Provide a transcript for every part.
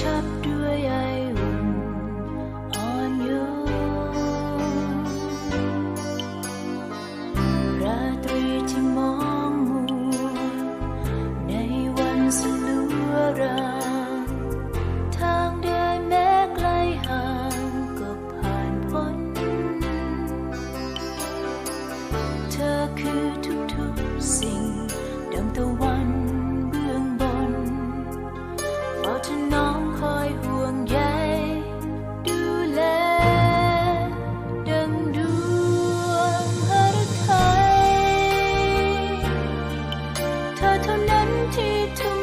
ชับด้วยไออุ่นอ่อนโยนราตรีที่มองมูในวันสลัวรางทางเดินแม้ไกลห่างก็ผ่านพ้น เธอคือทุกๆสิ่งดังตะวัน to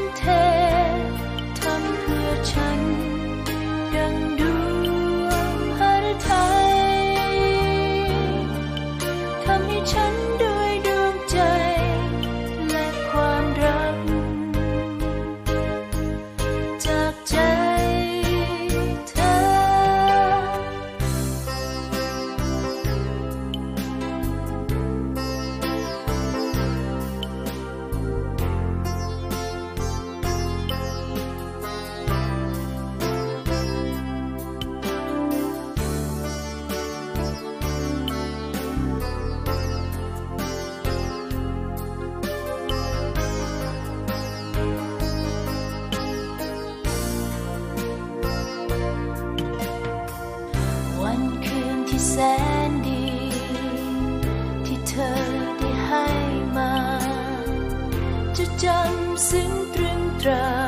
แสนดี ที่เธอได้ให้มา จะจำซึ้งตรึงตรา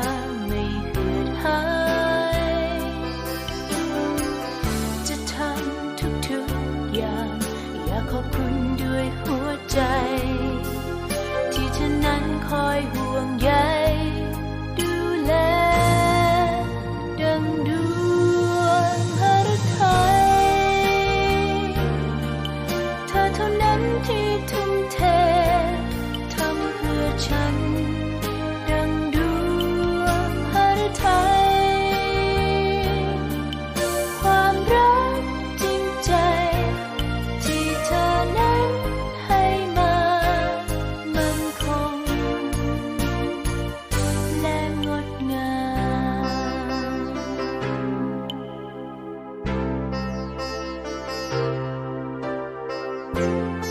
Música